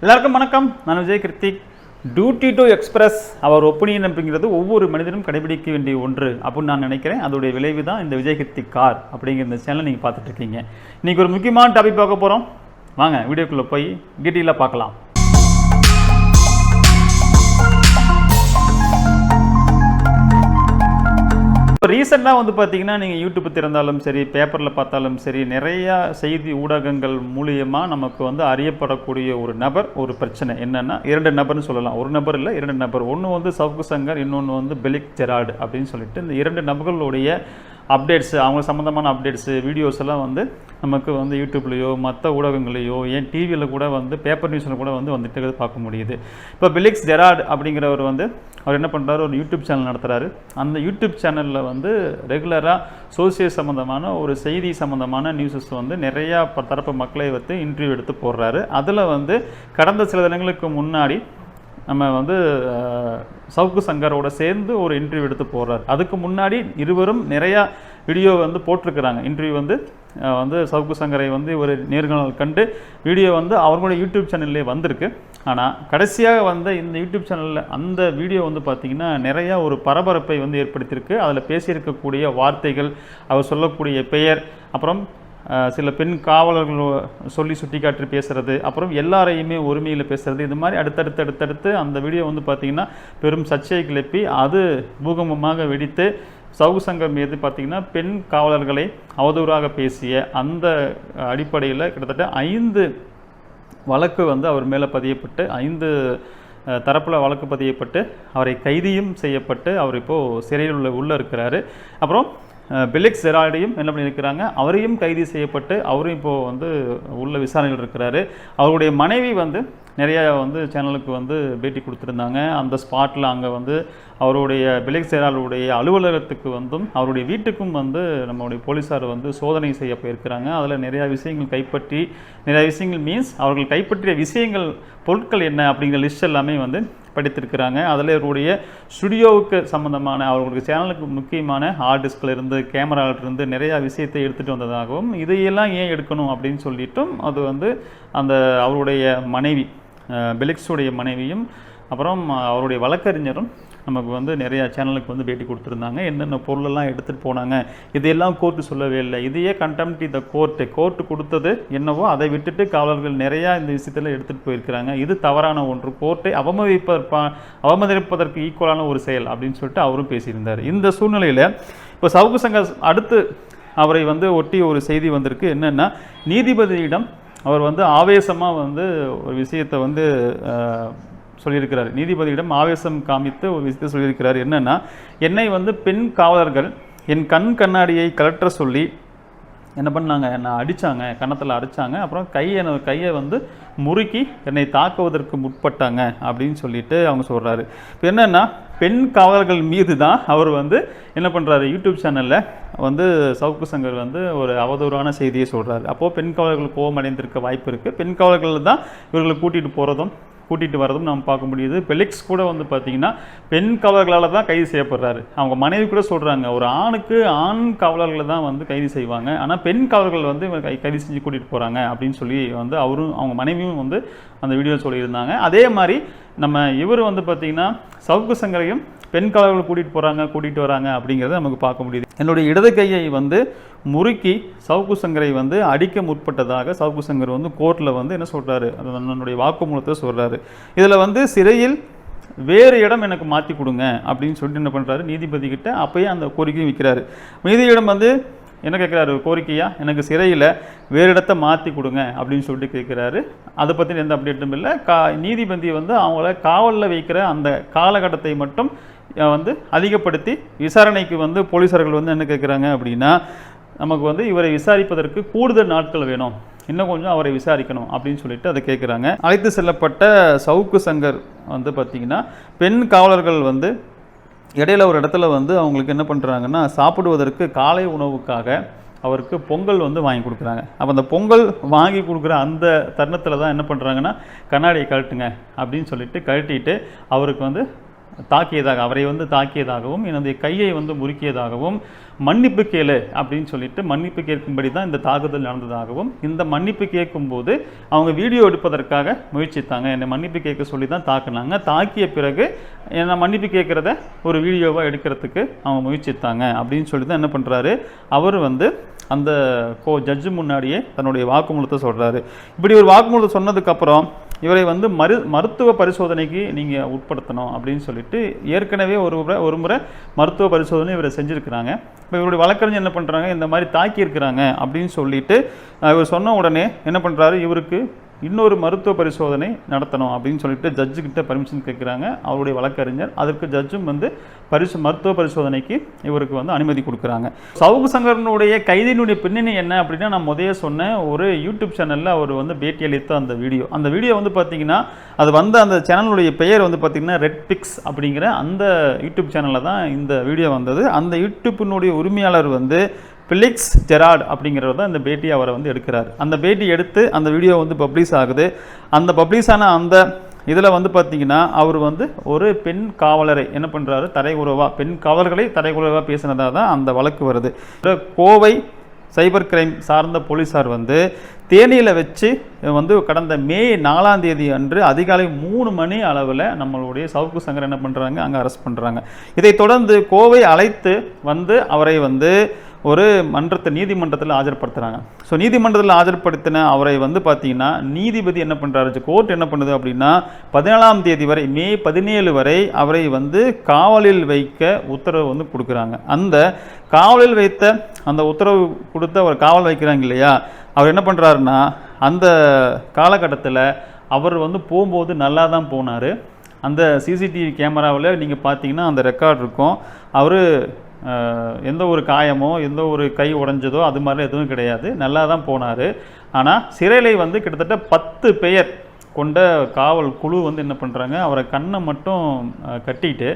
எல்லாருக்கும் வணக்கம். நான் Vijay Kiruthik. Duty to express our opinion அப்படிங்கிறது ஒவ்வொரு மனிதனும் கடைபிடிக்க வேண்டிய ஒன்று அப்படின்னு நான் நினைக்கிறேன். அதோடைய விளைவு தான் இந்த விஜய் கிருத்திக் கார் அப்படிங்கிற இந்த சேனல் நீங்கள் பார்த்துட்டு இருக்கீங்க. ஒரு முக்கியமான டாபிக் பார்க்க போகிறோம் வாங்க வீடியோக்குள்ளே போய் டீட்டெயிலாக பார்க்கலாம். இப்போ ரீசெண்டாக வந்து பார்த்தீங்கன்னா நீங்கள் யூடியூப் திறந்தாலும் சரி பேப்பரில் பார்த்தாலும் சரி நிறையா செய்தி ஊடகங்கள் மூலியமாக நமக்கு வந்து அறியப்படக்கூடிய ஒரு நபர் ஒரு பிரச்சனை என்னென்னா இரண்டு நபர்னு சொல்லலாம். ஒரு நபர் இல்லை இரண்டு நபர். ஒன்று வந்து சவுக்கு சங்கர் இன்னொன்று வந்து பெலிக் ஜெராடு அப்படின்னு சொல்லிட்டு இந்த இரண்டு நபர்களுடைய அப்டேட்ஸ் அவங்க சம்மந்தமான அப்டேட்ஸு வீடியோஸ் எல்லாம் வந்து நமக்கு வந்து யூடியூப்லேயோ மற்ற ஊடகங்களையோ ஏன் டிவியில் கூட வந்து பேப்பர் நியூஸில் கூட வந்து வந்துட்டு இருக்கிறது பார்க்க முடியுது. இப்போ பிலிக்ஸ் ஜெராட் அப்படிங்கிறவர் வந்து அவர் என்ன பண்ணுறாரு ஒரு யூடியூப் சேனல் நடத்துகிறாரு அந்த யூடியூப் சேனலில் வந்து ரெகுலராக சோசியல் சம்மந்தமான ஒரு செய்தி சம்மந்தமான நியூஸஸ் வந்து நிறையா தரப்பு மக்களை வந்து இன்டர்வியூ எடுத்து போடுறாரு. அதில் வந்து கடந்த சில தினங்களுக்கு முன்னாடி நம்ம வந்து சவுக்கு சங்கரோட சேர்ந்து ஒரு இன்டர்வியூ எடுத்து போடுறாரு அதுக்கு முன்னாடி இருவரும் நிறையா வீடியோ வந்து போட்டிருக்கிறாங்க. இன்டர்வியூ வந்து வந்து சவுக்கு சங்கரை வந்து ஒரு நேர்காணல் கண்டு வீடியோ வந்து அவர்களுடைய யூடியூப் சேனல்லே வந்திருக்கு. ஆனால் கடைசியாக வந்த இந்த யூடியூப் சேனலில் அந்த வீடியோ வந்து பார்த்திங்கன்னா நிறையா ஒரு பரபரப்பை வந்து ஏற்படுத்தியிருக்கு. அதில் பேசியிருக்கக்கூடிய வார்த்தைகள் அவர் சொல்லக்கூடிய பெயர் அப்புறம் சில பெண் காவலர்கள் சொல்லி சுட்டிக்காட்டி பேசுகிறது அப்புறம் எல்லாரையுமே ஒருமையில் பேசுகிறது இது மாதிரி அடுத்தடுத்து அடுத்தடுத்து அந்த வீடியோ வந்து பார்த்திங்கன்னா பெரும் சர்ச்சையை கிளப்பி அது பூகம்பமாக வெடித்து சவு சங்கம் மீது பார்த்திங்கன்னா பெண் காவலர்களை அவதூறாக பேசிய அந்த அடிப்படையில் கிட்டத்தட்ட ஐந்து வழக்கு வந்து அவர் மேலே பதியப்பட்டு ஐந்து தரப்பில் வழக்கு பதியப்பட்டு அவரை கைதியும் செய்யப்பட்டு அவர் இப்போது சிறையில் உள்ள உள்ளே இருக்கிறாரு. அப்புறம் பெலிக்ஸ் ஜெரால்டையும் என்ன பண்ணியிருக்கிறாங்க அவரையும் கைது செய்யப்பட்டு அவரும் இப்போது வந்து உள்ள விசாரணையில் இருக்கிறாரு. அவருடைய மனைவி வந்து நிறைய வந்து சேனலுக்கு வந்து பேட்டி கொடுத்துருந்தாங்க. அந்த ஸ்பாட்டில் அங்கே வந்து அவருடைய பிலிக் சேராலுடைய அலுவலகத்துக்கு வந்தும் அவருடைய வீட்டுக்கும் வந்து நம்மளுடைய போலீஸார் வந்து சோதனை செய்ய போயிருக்கிறாங்க. அதில் நிறையா விஷயங்கள் கைப்பற்றி நிறையா விஷயங்கள் மீன்ஸ் அவர்கள் கைப்பற்றிய விஷயங்கள் பொருட்கள் என்ன அப்படிங்கிற லிஸ்ட் எல்லாமே வந்து படித்திருக்கிறாங்க. அதில் இவருடைய ஸ்டுடியோவுக்கு சம்மந்தமான அவர்களுடைய சேனலுக்கு முக்கியமான ஹார்ட் டிஸ்கில் இருந்து இருந்து நிறையா விஷயத்தை எடுத்துகிட்டு வந்ததாகவும் இதையெல்லாம் ஏன் எடுக்கணும் அப்படின்னு சொல்லிட்டும் அது வந்து அந்த அவருடைய மனைவி பெலிக்ஸுடைய மனைவியும் அப்புறம் அவருடைய வழக்கறிஞரும் நமக்கு வந்து நிறையா சேனலுக்கு வந்து பேட்டி கொடுத்துருந்தாங்க. என்னென்ன பொருளெல்லாம் எடுத்துகிட்டு போனாங்க இதையெல்லாம் கோர்ட்டு சொல்லவே இல்லை. இதையே கண்டெம்ட் த கோர்ட்டு கோர்ட்டு கொடுத்தது என்னவோ அதை விட்டுட்டு காவலர்கள் நிறையா இந்த விஷயத்தில் எடுத்துகிட்டு போயிருக்கிறாங்க. இது தவறான ஒன்று. கோர்ட்டை அவமதிப்பதற்பா அவமதிப்பதற்கு ஈக்குவலான ஒரு செயல் அப்படின்னு சொல்லிட்டு அவரும் பேசியிருந்தார். இந்த சூழ்நிலையில் இப்போ சவுக்கு சங்கர் அடுத்து அவரை வந்து ஒட்டி ஒரு செய்தி வந்திருக்கு. என்னென்னா நீதிபதியிடம் அவர் வந்து ஆவேசமாக வந்து ஒரு விஷயத்தை வந்து சொல்லியிருக்கிறார். நீதிபதியிடம் ஆவேசம் காமித்து ஒரு விஷயத்தை சொல்லியிருக்கிறார். என்னென்னா என்னை வந்து பெண் காவலர்கள் என் கண் கண்ணாடியை கலற்ற சொல்லி என்ன பண்ணாங்க? என்னை அடித்தாங்க கன்னத்தில் அடித்தாங்க அப்புறம் கையை கையை வந்து முறுக்கி என்னை தாக்குவதற்கு முற்பட்டாங்க அப்படின்னு சொல்லிட்டு அவங்க சொல்கிறாரு இப்போ என்னென்னா பெண் காவலர்கள் மீது தான் அவர் வந்து என்ன பண்ணுறாரு யூடியூப் சேனலில் வந்து சவுக்கு சங்கர் வந்து ஒரு அவதூறான செய்தியை சொல்கிறாரு அப்போது பெண் காவலர்கள் கோபம் அடைந்திருக்க வாய்ப்பு இருக்குது பெண் காவலர்கள் தான் இவர்களை கூட்டிகிட்டு போகிறதும் கூட்டிகிட்டு வரதும் நம்ம பார்க்க முடியுது. பெலிக்ஸ் கூட வந்து பார்த்தீங்கன்னா பெண் காவலர்களால் தான் கைது செய்யப்படுறாரு. அவங்க மனைவி கூட சொல்கிறாங்க ஒரு ஆணுக்கு ஆண் காவலர்களை தான் வந்து கைது செய்வாங்க. ஆனால் பெண் காவலர்கள் வந்து இவங்க கை கைது செஞ்சு கூட்டிகிட்டு போகிறாங்க அப்படின்னு சொல்லி வந்து அவரும் அவங்க மனைவியும் வந்து அந்த வீடியோ சொல்லியிருந்தாங்க. அதே மாதிரி நம்ம இவர் வந்து பார்த்திங்கன்னா சவுக்கு சங்கரையும் பெண் கலவர்கள் கூட்டிகிட்டு போகிறாங்க கூட்டிகிட்டு வராங்க அப்படிங்கிறத நமக்கு பார்க்க முடியுது. என்னுடைய இடது கையை வந்து முறுக்கி சவுக்கு சங்கரை வந்து அடிக்க முற்பட்டதாக சவுக்கு சங்கர் வந்து கோர்ட்டில் வந்து என்ன சொல்கிறாரு அது என்னுடைய வாக்குமூலத்தை சொல்கிறாரு இதில் வந்து சிறையில் வேறு இடம் எனக்கு மாற்றி கொடுங்க அப்படின்னு சொல்லிட்டு என்ன பண்ணுறாரு நீதிபதி கிட்ட அப்பயே அந்த கோரிக்கையும் வைக்கிறாரு. நீதியிடம் வந்து என்ன கேட்குறாரு கோரிக்கையா? எனக்கு சிறையில் வேறு இடத்த மாற்றி கொடுங்க அப்படின்னு சொல்லிட்டு கேட்குறாரு அதை பற்றி எந்த அப்டேட்டும் இல்லை. கா நீதிபதி வந்து அவங்கள காவலில் வைக்கிற அந்த காலகட்டத்தை மட்டும் வந்து அதிகப்படுத்தி விசாரணைக்கு வந்து போலீஸார்கள் வந்து என்ன கேட்குறாங்க அப்படின்னா நமக்கு வந்து இவரை விசாரிப்பதற்கு கூடுதல் நாட்கள் வேணும். இன்னும் கொஞ்சம் அவரை விசாரிக்கணும் அப்படின்னு சொல்லிட்டு அதை கேட்குறாங்க அழைத்து செல்லப்பட்ட சவுக்கு சங்கர் வந்து பார்த்திங்கன்னா பெண் காவலர்கள் வந்து இடையில ஒரு இடத்துல வந்து அவங்களுக்கு என்ன பண்ணுறாங்கன்னா சாப்பிடுவதற்கு காலை உணவுக்காக அவருக்கு பொங்கல் வந்து வாங்கி கொடுக்குறாங்க. அப்போ அந்த பொங்கல் வாங்கி கொடுக்குற அந்த தருணத்தில் தான் என்ன பண்ணுறாங்கன்னா கண்ணாடியை கழட்டுங்க அப்படின்னு சொல்லிட்டு கழட்டிட்டு அவருக்கு வந்து தாக்கியதாக அவரை வந்து தாக்கியதாகவும் எனது கையை வந்து முறுக்கியதாகவும் மன்னிப்பு கேளு அப்படின்னு சொல்லிட்டு மன்னிப்பு கேட்கும்படி தான் இந்த தாக்குதல் நடந்ததாகவும் இந்த மன்னிப்பு கேட்கும்போது அவங்க வீடியோ எடுப்பதற்காக முயற்சித்தாங்க. என்னை மன்னிப்பு கேட்க சொல்லி தான் தாக்குனாங்க. தாக்கிய பிறகு என்னை மன்னிப்பு கேட்குறத ஒரு வீடியோவாக எடுக்கிறதுக்கு அவங்க முயற்சித்தாங்க அப்படின்னு சொல்லி தான் என்ன பண்ணுறாரு அவர் வந்து அந்த கோ ஜட்ஜு முன்னாடியே தன்னுடைய வாக்குமூலத்தை சொல்கிறாரு இப்படி ஒரு வாக்குமூலத்தை சொன்னதுக்கப்புறம் இவரை வந்து மரு மருத்துவ பரிசோதனைக்கு நீங்கள் உட்படுத்தணும் அப்படின்னு சொல்லிட்டு ஏற்கனவே ஒரு முறை ஒரு முறை மருத்துவ பரிசோதனை இவரை செஞ்சுருக்கிறாங்க. இப்போ இவருடைய வழக்கறிஞர் என்ன பண்ணுறாங்க இந்த மாதிரி தாக்கியிருக்கிறாங்க அப்படின்னு சொல்லிட்டு இவர் சொன்ன உடனே என்ன பண்ணுறாரு இவருக்கு இன்னொரு மருத்துவ பரிசோதனை நடத்தணும் அப்படின்னு சொல்லிட்டு ஜட்ஜு கிட்ட பர்மிஷன் கேட்குறாங்க அவருடைய வழக்கறிஞர். அதற்கு ஜட்ஜும் வந்து பரிசு மருத்துவ பரிசோதனைக்கு இவருக்கு வந்து அனுமதி கொடுக்குறாங்க. சவுகு சங்கரனுடைய கைதியினுடைய பின்னணி என்ன அப்படின்னா நான் முதைய சொன்ன ஒரு யூடியூப் சேனலில் அவர் வந்து பேட்டி அளித்த அந்த வீடியோ அந்த வீடியோ வந்து பார்த்தீங்கன்னா அது வந்த அந்த சேனலுடைய பெயர் வந்து பார்த்தீங்கன்னா ரெட் பிக்ஸ் அப்படிங்கிற அந்த யூடியூப் சேனலில் தான் இந்த வீடியோ வந்தது. அந்த யூடியூப்பினுடைய உரிமையாளர் வந்து பிலிக்ஸ் ஜெராட் அப்படிங்கிறவர் தான் இந்த பேட்டி அவரை வந்து எடுக்கிறார். அந்த பேட்டி எடுத்து அந்த வீடியோ வந்து பப்ளிஷ் ஆகுது. அந்த பப்ளிஷ் ஆன அந்த இதில் வந்து பார்த்தீங்கன்னா அவர் வந்து ஒரு பெண் காவலரை என்ன பண்ணுறாரு தரை பெண் காவலர்களை தரை உறவா பேசினதாக தான் அந்த வழக்கு வருது. கோவை சைபர் கிரைம் சார்ந்த போலீஸார் வந்து தேனியில் வச்சு வந்து கடந்த மே நாலாம் தேதி அன்று அதிகாலை மூணு மணி அளவில் நம்மளுடைய சவுக்கு சங்கர் என்ன பண்ணுறாங்க அங்கே அரெஸ்ட் பண்ணுறாங்க இதைத் தொடர்ந்து கோவை அழைத்து வந்து அவரை வந்து ஒரு மன்றத்தை நீதிமன்றத்தில் ஆஜர்படுத்துகிறாங்க ஸோ நீதிமன்றத்தில் ஆஜர்படுத்தின அவரை வந்து பார்த்தீங்கன்னா நீதிபதி என்ன பண்ணுறாரு கோர்ட் என்ன பண்ணுது அப்படின்னா பதினேழாம் தேதி வரை மே பதினேழு வரை அவரை வந்து காவலில் வைக்க உத்தரவு வந்து கொடுக்குறாங்க. அந்த காவலில் வைத்த அந்த உத்தரவு கொடுத்து அவர் காவல் வைக்கிறாங்க இல்லையா? அவர் என்ன பண்ணுறாருன்னா அந்த காலகட்டத்தில் அவர் வந்து போகும்போது நல்லா தான் போனார். அந்த சிசிடிவி கேமராவில் நீங்கள் பார்த்தீங்கன்னா அந்த ரெக்கார்ட் இருக்கும். அவர் எந்த ஒரு காயமோ எந்த ஒரு கை உடைஞ்சதோ அது மாதிரிலாம் எதுவும் கிடையாது. நல்லா தான் போனார். ஆனால் சிறையிலை வந்து கிட்டத்தட்ட பத்து பெயர் கொண்ட காவல் குழு வந்து என்ன பண்ணுறாங்க அவரை கண்ணை மட்டும் கட்டிட்டு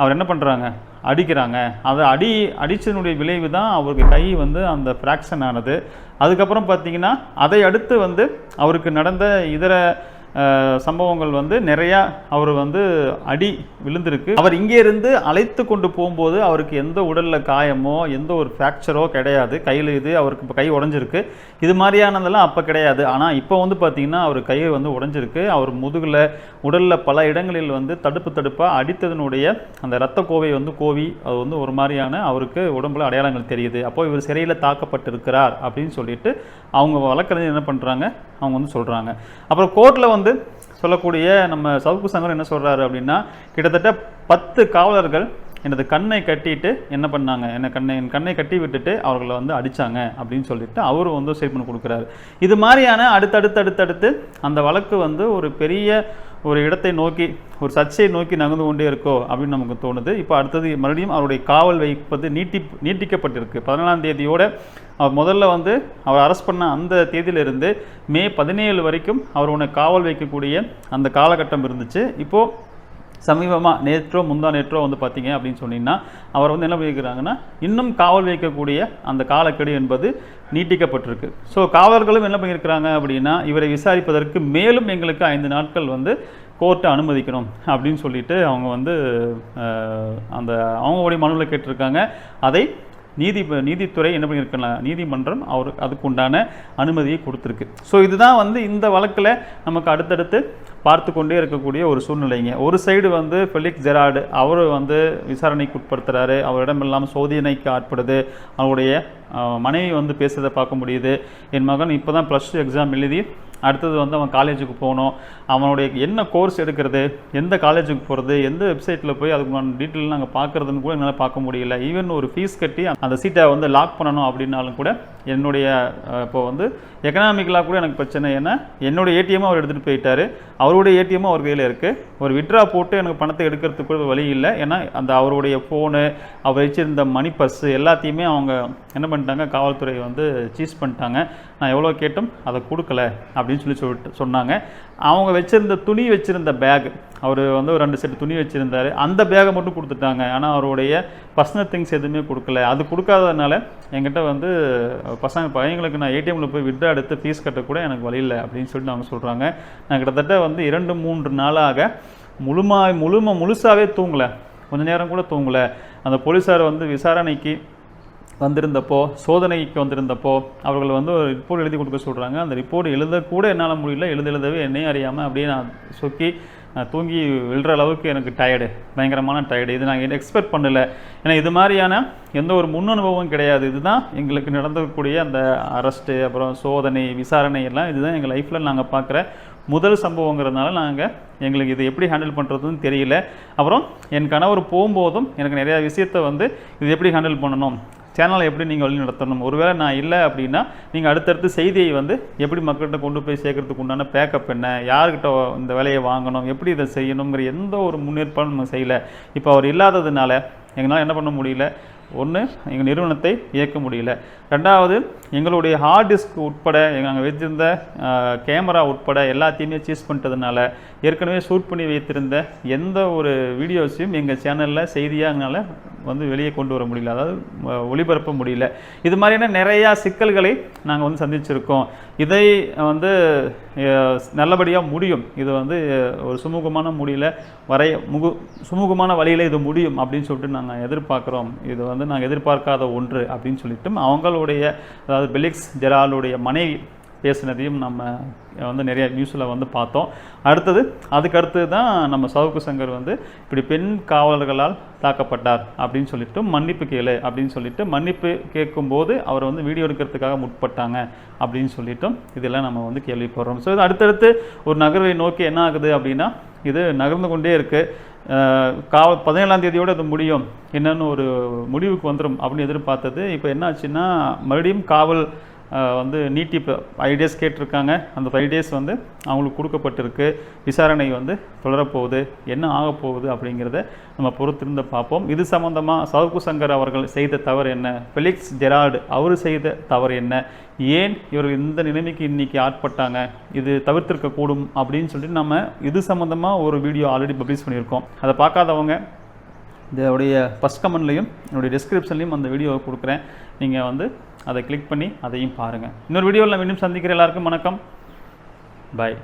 அவர் என்ன பண்ணுறாங்க அடிக்கிறாங்க. அதை அடி அடிச்சதனுடைய விளைவு தான் அவருக்கு கை வந்து அந்த ஃப்ராக்ஷன் ஆனது. அதுக்கப்புறம் பார்த்தீங்கன்னா அதை அடுத்து வந்து அவருக்கு நடந்த இதர சம்பவங்கள் வந்து நிறையா அவர் வந்து அடி விழுந்திருக்கு. அவர் இங்கே இருந்து அழைத்து கொண்டு போகும்போது அவருக்கு எந்த உடலில் காயமோ எந்த ஒரு ஃப்ராக்சரோ கிடையாது. கையில் இது அவருக்கு இப்போ கை உடஞ்சிருக்கு. இது மாதிரியானதெல்லாம் அப்போ கிடையாது. ஆனால் இப்போ வந்து பார்த்தீங்கன்னா அவர் கை வந்து உடஞ்சிருக்கு. அவர் முதுகில் உடலில் பல இடங்களில் வந்து தடுப்பு தடுப்பாக அடித்ததனுடைய அந்த இரத்த கோவை வந்து கோவி அது வந்து ஒரு மாதிரியான அவருக்கு உடம்புல அடையாளங்கள் தெரியுது. அப்போது இவர் சிறையில் தாக்கப்பட்டிருக்கிறார் அப்படின்னு சொல்லிட்டு அவங்க வழக்கறிஞர் என்ன பண்ணுறாங்க அவங்க வந்து சொல்கிறாங்க அப்புறம் கோர்ட்டில் வந்து சொல்லக்கூடிய நம்ம சவுக்கு சங்கர் என்ன சொல்கிறாரு அப்படின்னா கிட்டத்தட்ட பத்து காவலர்கள் எனது கண்ணை கட்டிட்டு என்ன பண்ணாங்க? என்ன கண்ணை என் கண்ணை கட்டி விட்டுட்டு அவர்களை வந்து அடிச்சாங்க அப்படின்னு சொல்லிட்டு அவரும் வந்து ஸ்டேட்மெண்ட் கொடுக்குறாரு. இது மாதிரியான அடுத்தடுத்து அடுத்தடுத்து அந்த வழக்கு வந்து ஒரு பெரிய ஒரு இடத்தை நோக்கி ஒரு சர்ச்சையை நோக்கி நகர்ந்து கொண்டே இருக்கோ அப்படின்னு நமக்கு தோணுது. இப்போ அடுத்தது மறுபடியும் அவருடைய காவல் வைப்பது நீட்டி நீட்டிக்கப்பட்டிருக்கு. பதினேழாம் தேதியோட அவர் முதல்ல வந்து அவர் அரெஸ்ட் பண்ண அந்த தேதியிலிருந்து மே பதினேழு வரைக்கும் அவர் உன்னை காவல் வைக்கக்கூடிய அந்த காலகட்டம் இருந்துச்சு. இப்போது சமீபமாக நேற்றோ முந்தா நேற்றோ வந்து பார்த்தீங்க அப்படின்னு சொன்னீங்கன்னா அவர் வந்து என்ன பண்ணியிருக்கிறாங்கன்னா இன்னும் காவல் வைக்கக்கூடிய அந்த காலக்கெடு என்பது நீட்டிக்கப்பட்டிருக்கு. ஸோ காவலர்களும் என்ன பண்ணியிருக்கிறாங்க அப்படின்னா இவரை விசாரிப்பதற்கு மேலும் எங்களுக்கு ஐந்து நாட்கள் வந்து கோர்ட்டை அனுமதிக்கணும் அப்படின்னு சொல்லிட்டு அவங்க வந்து அந்த அவங்களுடைய மனுவில் கேட்டிருக்காங்க. அதை நீதி நீதித்துறை என்ன பண்ணியிருக்கலாம் நீதிமன்றம் அவர் அதுக்கு உண்டான அனுமதியை கொடுத்துருக்கு. ஸோ இதுதான் வந்து இந்த வழக்கில் நமக்கு அடுத்தடுத்து பார்த்து கொண்டே இருக்கக்கூடிய ஒரு சூழ்நிலைங்க. ஒரு சைடு வந்து ஃபெலிக்ஸ் ஜெராடு அவர் வந்து விசாரணைக்கு உட்படுத்துகிறாரு அவரிடம் இல்லாமல் சோதனைக்கு ஆட்படுது. அவருடைய மனைவி வந்து பேசுகிறத பார்க்க முடியுது. என் மகன் இப்போ தான் ப்ளஸ் டூ எக்ஸாம் எழுதி அடுத்தது வந்து அவன் காலேஜுக்கு போகணும். அவனுடைய என்ன கோர்ஸ் எடுக்கிறது? எந்த காலேஜுக்கு போகிறது எந்த வெப்சைட்டில் போய் அதுக்கு டீட்டெயில் நாங்கள் பார்க்குறதுன்னு கூட என்னால் பார்க்க முடியல. ஈவன் ஒரு ஃபீஸ் கட்டி அந்த சீட்டை வந்து லாக் பண்ணணும் அப்படின்னாலும் கூட என்னுடைய இப்போ வந்து எக்கனாமிக்கலாக கூட எனக்கு பிரச்சனை ஏன்னா என்னுடைய ஏடிஎம்மும் அவர் எடுத்துகிட்டு போயிட்டார். அவருடைய ஏடிஎம்மும் அவர் கையில் இருக்குது ஒரு விட்ரா போட்டு எனக்கு பணத்தை எடுக்கிறதுக்கு கூட வழி இல்லை. ஏன்னா அந்த அவருடைய ஃபோனு அவர் வச்சிருந்த மணி பர்ஸு எல்லாத்தையுமே அவங்க என்ன பண்ணிட்டாங்க? காவல்துறை வந்து சீஸ் பண்ணிட்டாங்க. நான் எவ்வளோ கேட்டும்? அதை கொடுக்கல. அப்படின்னு சொல்லி சொல்லிட்டு சொன்னாங்க. அவங்க வச்சிருந்த துணி வச்சிருந்த பேக் அவர் வந்து ஒரு ரெண்டு செட்டு துணி வச்சிருந்தாரு. அந்த பேகை மட்டும் கொடுத்துட்டாங்க. ஆனால் அவருடைய பர்சனல் திங்ஸ் எதுவுமே கொடுக்கல. அது கொடுக்காததுனால என்கிட்ட வந்து பசங்க பையங்களுக்கு நான் ஏடிஎம்மில் போய் விட்ரா எடுத்து ஃபீஸ் கட்ட கூட எனக்கு வழி இல்லை அப்படின்னு சொல்லிட்டு அவங்க சொல்கிறாங்க நான் கிட்டத்தட்ட வந்து இரண்டு மூன்று நாளாக முழுமா முழும முழுசாகவே தூங்கலை. கொஞ்ச நேரம் கூட தூங்கலை. அந்த போலீஸார் வந்து விசாரணைக்கு வந்திருந்தப்போ சோதனைக்கு வந்திருந்தப்போ அவர்கள் வந்து ஒரு ரிப்போர்ட் எழுதி கொடுக்க சொல்கிறாங்க அந்த ரிப்போர்ட் எழுதக்கூட என்னால் முடியல. எழுத எழுதவே என்னையும் அறியாமல் அப்படியே நான் சொக்கி தூங்கி விழுற அளவுக்கு எனக்கு டயர்டு பயங்கரமான டயர்டு இது நாங்கள் எக்ஸ்பெக்ட் பண்ணல. ஏன்னா இது மாதிரியான எந்த ஒரு முன் அனுபவமும் கிடையாது. இதுதான் எங்களுக்கு நடந்தக்கூடிய அந்த அரெஸ்ட்டு அப்புறம் சோதனை விசாரணை எல்லாம். இதுதான் எங்கள் லைஃப்பில் நாங்கள் பார்க்குற முதல் சம்பவங்கிறதுனால நாங்கள் எங்களுக்கு இது எப்படி ஹேண்டில் பண்ணுறதுன்னு தெரியல. அப்புறம் என் கணவர் போகும்போதும் எனக்கு நிறையா விஷயத்த வந்து இது எப்படி ஹேண்டில் பண்ணணும்? சேனலை எப்படி நீங்கள் வழி நடத்தணும்? ஒருவேளை நான் இல்லை அப்படின்னா நீங்கள் அடுத்தடுத்து செய்தியை வந்து எப்படி மக்கள்கிட்ட கொண்டு போய் சேர்க்கறதுக்கு உண்டான பேக்கப் என்ன? யார்கிட்ட இந்த வேலையை வாங்கணும்? எப்படி இதை செய்யணுங்கிற எந்த ஒரு முன்னேற்பாடும் நம்ம செய்யலை. இப்போ அவர் இல்லாததுனால எங்களால் என்ன பண்ண முடியல? ஒன்று எங்கள் நிறுவனத்தை இயக்க முடியல. ரெண்டாவது எங்களுடைய ஹார்ட் டிஸ்க் உட்பட நாங்கள் வைத்திருந்த கேமரா உட்பட எல்லாத்தையுமே சீஸ் பண்ணிட்டதுனால ஏற்கனவே ஷூட் பண்ணி வைத்திருந்த எந்த ஒரு வீடியோஸையும் எங்கள் சேனலில் செய்தியாகனால வந்து வெளியே கொண்டு வர முடியல. அதாவது ஒளிபரப்ப முடியல. இது மாதிரியான நிறையா சிக்கல்களை நாங்கள் வந்து சந்திச்சிருக்கோம். இதை வந்து நல்லபடியாக முடியும். இது வந்து ஒரு சுமூகமான முடியல வரைய முகு சுமூகமான வழியில் இது முடியும் அப்படின்னு சொல்லிட்டு நாங்கள் எதிர்பார்க்குறோம். இது வந்து நாங்கள் எதிர்பார்க்காத ஒன்று அப்படின்னு சொல்லிட்டு அவங்களுடைய அதாவது பெலிக்ஸ் ஜெராலுடைய மனைவி பேசினதையும் நம்ம வந்து நிறைய நியூஸில் வந்து பார்த்தோம். அடுத்தது அதுக்கு அடுத்தது தான் நம்ம சவுக்கு சங்கர் வந்து இப்படி பெண் காவலர்களால் தாக்கப்பட்டார் அப்படின்னு சொல்லிட்டு மன்னிப்பு கேளு அப்படின்னு சொல்லிட்டு மன்னிப்பு கேட்கும்போது அவர் வந்து வீடியோ எடுக்கிறதுக்காக முற்பட்டாங்க அப்படின்னு சொல்லிட்டும் இதெல்லாம் நம்ம வந்து கேள்விப்படுறோம். ஸோ இது அடுத்தடுத்து ஒரு நகர்வை நோக்கி என்ன ஆகுது அப்படின்னா இது நகர்ந்து கொண்டே இருக்குது காவல் பதினேழாம் தேதியோடு அது முடியும். என்னன்னு ஒரு முடிவுக்கு வந்துடும் அப்படின்னு எதிர்பார்த்தது. இப்போ என்ன ஆச்சுன்னா மறுபடியும் காவல் வந்து நீட்டிப்பு ஃபைவ் டேஸ் கேட்டிருக்காங்க. அந்த ஃபைவ் டேஸ் வந்து அவங்களுக்கு கொடுக்கப்பட்டிருக்கு. விசாரணை வந்து தொடரப்போகுது. என்ன ஆகப் போகுது அப்படிங்கிறத நம்ம பொறுத்திருந்து பார்ப்போம். இது சம்மந்தமாக சவுக்கு சங்கர் அவர்கள் செய்த தவறு என்ன? ஃபெலிக்ஸ் ஜெரால்டு அவர் செய்த தவறு என்ன? ஏன் இவர் இந்த நிலைமைக்கு இன்றைக்கி ஆட்பட்டாங்க? இது தவிர்த்திருக்கக்கூடும் அப்படின்னு சொல்லிட்டு நம்ம இது சம்மந்தமாக ஒரு வீடியோ ஆல்ரெடி பப்ளிஷ் பண்ணியிருக்கோம். அதை பார்க்காதவங்க இதோடைய ஃபஸ்ட் கமெண்ட்லையும் என்னுடைய டிஸ்கிரிப்ஷன்லையும் அந்த வீடியோவை கொடுக்குறேன். நீங்கள் வந்து அதை கிளிக் பண்ணி அதையும் பாருங்கள் இன்னொரு வீடியோவில் நான் மீண்டும் சந்திக்கிற எல்லாருக்கும் வணக்கம். பாய்